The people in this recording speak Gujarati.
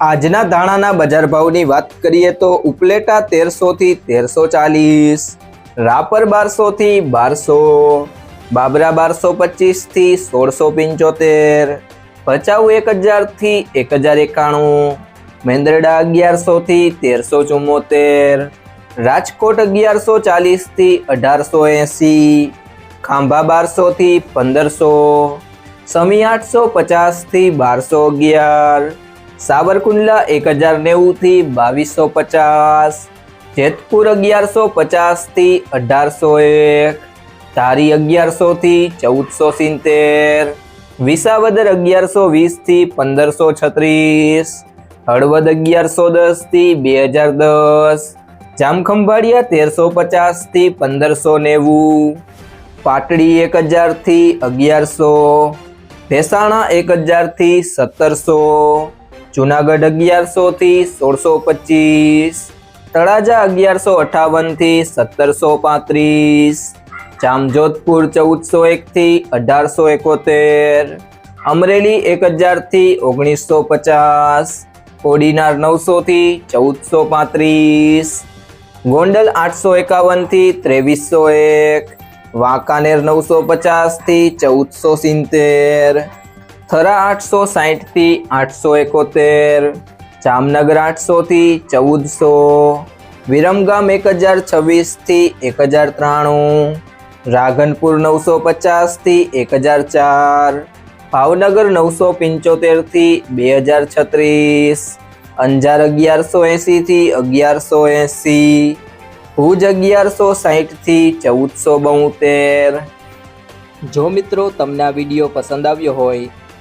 આજના ધાણાના બજાર ભાવની વાત કરીએ તો ઉપલેટા તેરસો થી તેરસો ચાલીસ, રાપર બારસો થી બારસો, બાબરા બારસો પચીસથી સોળસો પંચોતેર, ભચાઉ એક હજારથી એક હજાર એકાણું, મેંદરડા અગિયારસો થી તેરસો ચુમ્મોતેર, રાજકોટ અગિયારસો ચાલીસથી અઢારસો એંસી, ખાંભા બારસો થી પંદરસો, સમી આઠસો પચાસથી બારસો અગિયાર સાબરકુંડલા એક હજાર નેવુંથી બાવીસો પચાસ, જેતપુર અગિયારસો પચાસથી અઢારસો એક, ધારી અગિયારસોથી ચૌદસો સિત્તેર, વિસાવદર અગિયારસો વીસથી પંદરસો છત્રીસ, હળવદ અગિયારસો દસથી બે હજાર દસ, જામખંભાળિયા તેરસો પચાસથી પંદરસો નેવું, પાટડી એક હજારથી અગિયારસો, ભેસાણા એક હજારથી સત્તરસો જુનાગઢ અગિયારસો થી સોળસો પચીસ, તળાજા અગિયારસો અઠાવનથી સત્તરસો પાંત્રીસ, જામજોધપુર ચૌદસો એક થી અઢારસો એકોતેર, અમરેલી એક હજારથી ઓગણીસો પચાસ, કોડીનાર નવસો થી ચૌદસો પાંત્રીસ, ગોંડલ આઠસો એકાવનથી ત્રેવીસો એક, વાંકાનેર નવસો પચાસથી ચૌદસો સિત્તેર થરા આઠસો સાહીઠથી આઠસો એકોતેર, જામનગર આઠસોથી ચૌદસો, વિરમગામ એક હજાર છવ્વીસથી એક હજાર ત્રાણું, રાધનપુર નવસો પચાસથી એક હજાર ચાર, ભાવનગર નવસો પંચોતેરથી બે હજાર છત્રીસ, અંજાર અગિયારસો એંસીથી અગિયારસો એંસી ભુજ અગિયારસો સાહીઠથી ચૌદસો બોતેર. જો મિત્રો તમને આ વીડિયો પસંદ આવ્યો હોય